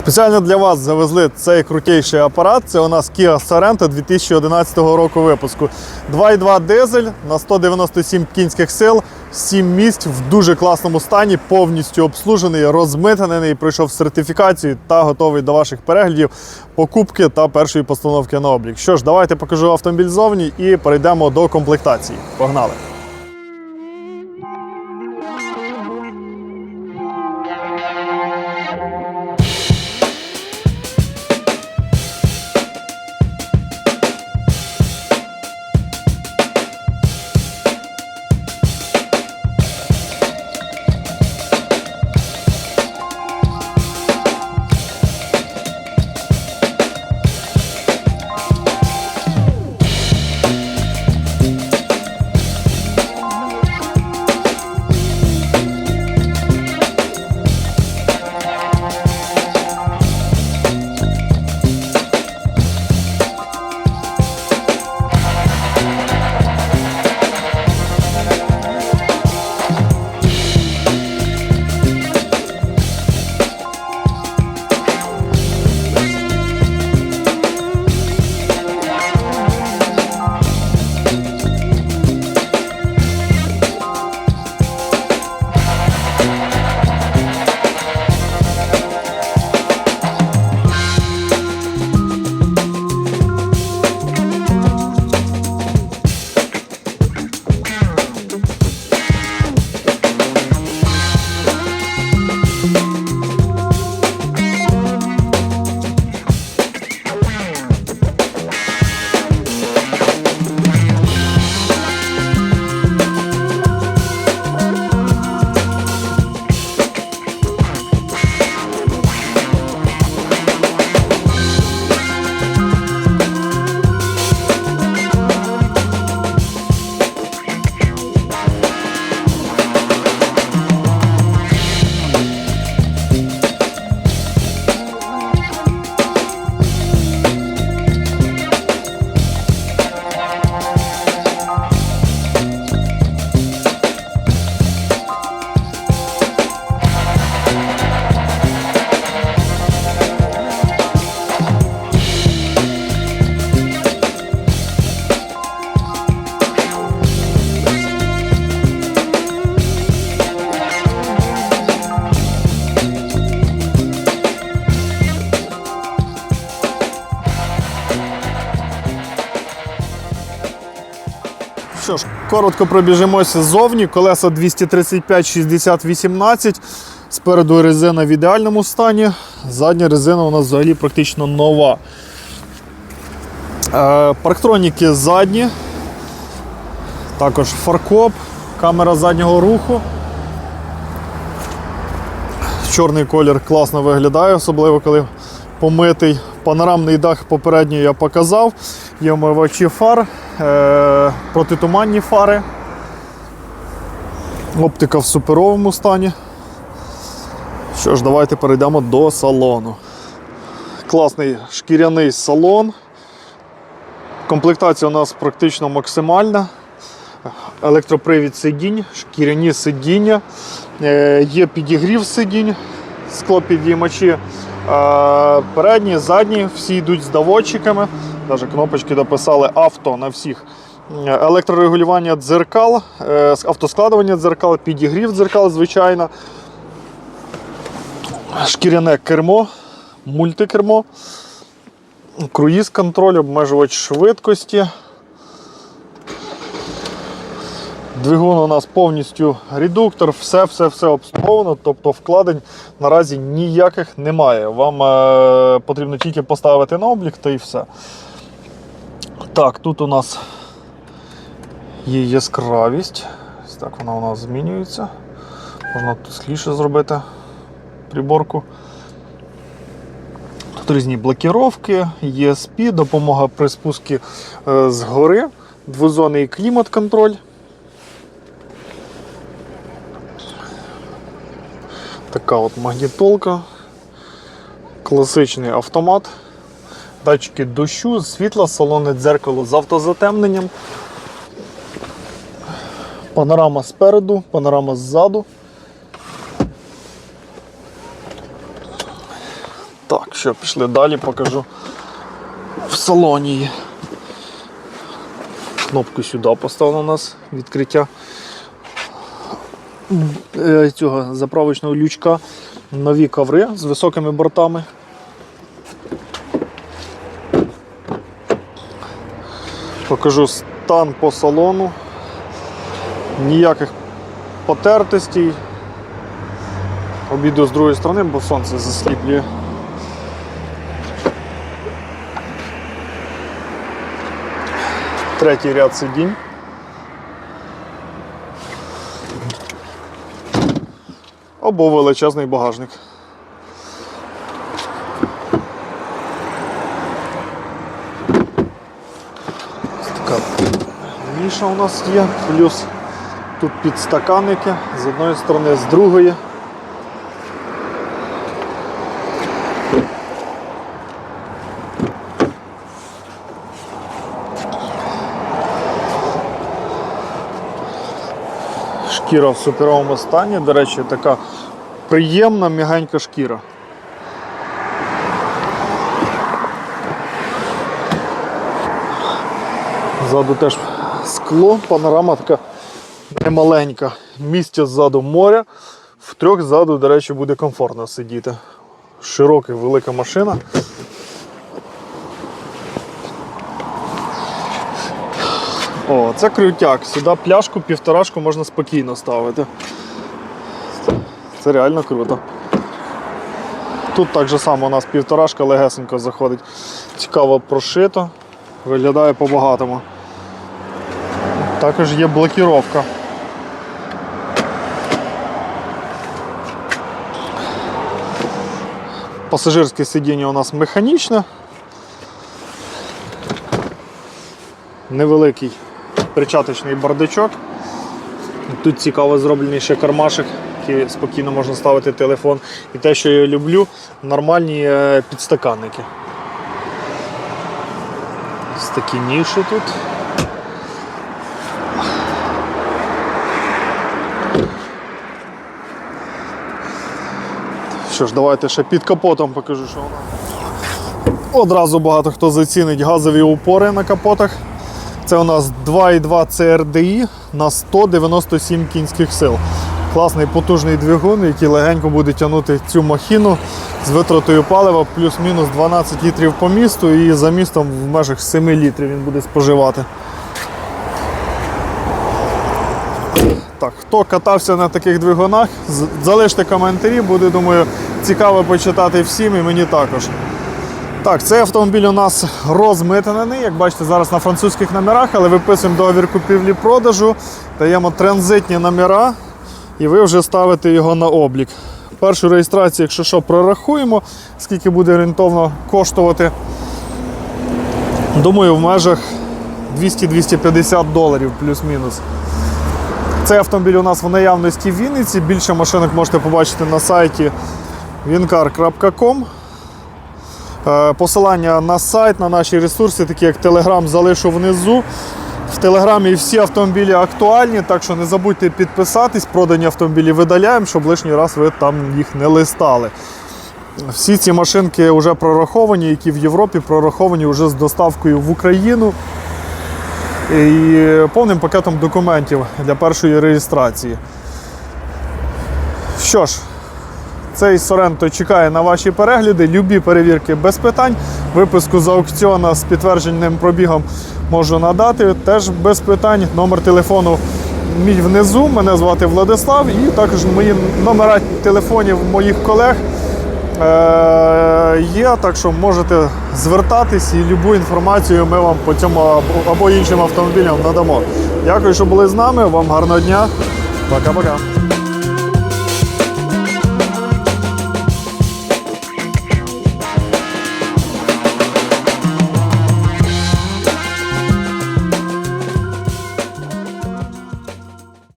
Спеціально для вас завезли цей крутейший апарат. Це у нас Kia Sorento 2011 року випуску. 2.2 дизель на 197 кінських сил, 7 місць в дуже класному стані, повністю обслужений, розмитнений, пройшов сертифікацію та готовий до ваших переглядів, покупки та першої постановки на облік. Що ж, давайте покажу автомобіль зовні і перейдемо до комплектації. Погнали! Що ж, коротко пробіжимося ззовні. Колеса 235 60 18. Спереду резина в ідеальному стані. Задня резина у нас взагалі практично нова. Е, парктроніки задні. Також фаркоп, камера заднього руху. Чорний колір класно виглядає, особливо коли помитий. Панорамний дах попередньо я показав. Є омивачі фар, протитуманні фари. Оптика в суперовому стані. Що ж, давайте перейдемо до салону. Класний шкіряний салон. Комплектація у нас практично максимальна. Електропривід сидінь, шкіряні сидіння, Е, є підігрів сидінь, склопідіймачі. Е, Передні, задні, всі йдуть з доводчиками. Навіть кнопочки дописали авто на всіх. Е, Електрорегулювання дзеркал, е, автоскладування дзеркал, підігрів дзеркал, звичайно. Шкіряне кермо, мультикермо, круїз контроль, обмежувач швидкості. Двигун у нас повністю редуктор, все-все-все обслуговано, тобто вкладень наразі ніяких немає. Вам е, потрібно тільки поставити на облік та і все. Так, тут у нас є яскравість. Так вона у нас змінюється. Можна тут скліше зробити приборку. Тут різні блокіровки, ESP, допомога при спуску е, згори, двозонний клімат-контроль. Така от магнітолка, класичний автомат, датчики дощу, світла, салонне дзеркало з автозатемненням, панорама спереду, панорама ззаду. Так, що, пішли далі, покажу. В салоні. Кнопку сюди поставлено у нас відкриття е, цього заправочного лючка. Нові коври з високими бортами. Покажу стан по салону. Ніяких потертостей. Обійду з другої сторони, бо сонце засліплює. Третій ряд сидінь. Або величезний багажник. Ось така ніша у нас є, плюс тут підстаканники з одної сторони, з другої. Шкіра в суперовому стані, до речі, така приємна м'ягенька шкіра. Ззаду теж скло, панорама така немаленька. Місця ззаду моря. В трьох ззаду, до речі, буде комфортно сидіти. Широка, велика машина. О, це крутяк. Сюди пляшку, півторашку можна спокійно ставити. Це реально круто. Тут так же само у нас півторашка легесенько заходить. Цікаво прошито, виглядає по-багатому. Також є блокіровка. Пасажирське сидіння у нас механічне. Невеликий причаточний бардачок. Тут цікаво зроблений ще кармашик, який спокійно можна ставити телефон. І те, що я люблю, нормальні е, підстаканники. Ось такі ніші тут. Що ж, давайте ще під капотом покажу, що вона. Одразу багато хто зацінить газові упори на капотах. Це у нас 2,2 CRDI на 197 кінських сил. Класний потужний двигун, який легенько буде тягнути цю махіну з витратою палива плюс-мінус 12 літрів по місту і за містом в межах 7 літрів він буде споживати. Так, хто катався на таких двигунах, залиште коментарі, буде, думаю, цікаво почитати всім і мені також. Так, цей автомобіль у нас розмитнений, як бачите, зараз на французьких номерах, але виписуємо договір купівлі-продажу, даємо транзитні номера і ви вже ставите його на облік. Першу реєстрацію, якщо що, прорахуємо, скільки буде орієнтовно коштувати. Думаю, в межах 200-250 доларів плюс-мінус. Цей автомобіль у нас в наявності в Вінниці. Більше машинок можете побачити на сайті wincar.com. Е, Посилання на сайт, на наші ресурси, такі як Telegram, залишу внизу. В Телеграмі всі автомобілі актуальні, так що не забудьте підписатись, продані автомобілі видаляємо, щоб лишній раз ви там їх не листали. Всі ці машинки вже прораховані, які в Європі прораховані вже з доставкою в Україну і повним пакетом документів для першої реєстрації. Що ж, цей Соренто чекає на ваші перегляди, любі перевірки без питань. Виписку з аукціону з підтвердженим пробігом можу надати. Теж без питань. Номер телефону мій внизу. Мене звати Владислав, і також мої номера телефонів моїх колег е, є. Так що можете звертатись і любу інформацію ми вам по цьому або іншим автомобілям надамо. Дякую, що були з нами. Вам гарного дня. Пока-пока.